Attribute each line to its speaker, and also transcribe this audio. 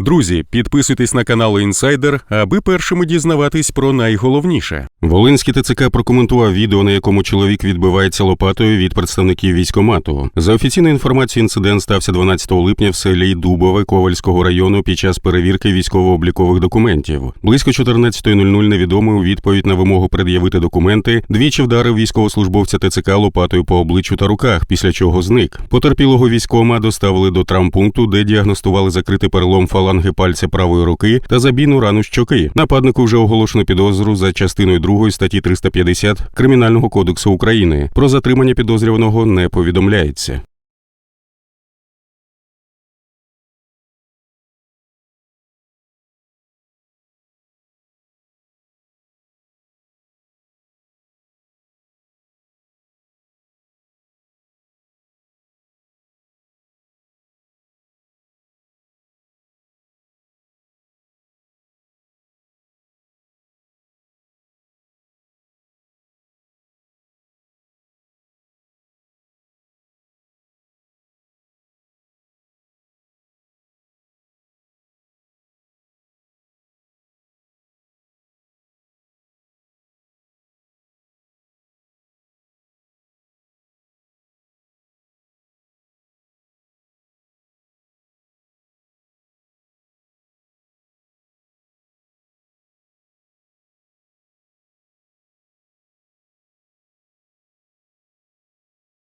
Speaker 1: Друзі, підписуйтесь на канал Інсайдер, аби першими дізнаватись про найголовніше. Волинський ТЦК прокоментував відео, на якому чоловік відбивається лопатою від представників військомату. За офіційною інформацією, інцидент стався 12 липня в селі Дубове Ковальського району під час перевірки військово-облікових документів. Близько 14.00 невідомий у відповідь на вимогу пред'явити документи двічі вдарив військовослужбовця ТЦК лопатою по обличчю та руках, після чого зник. Потерпілого військома доставили до травмпункту, де діагностували закритий перелом фаланги пальця правої руки та забійну рану щоки. Нападнику вже оголошено підозру за частиною 2 статті 350 Кримінального кодексу України. Про затримання підозрюваного не повідомляється.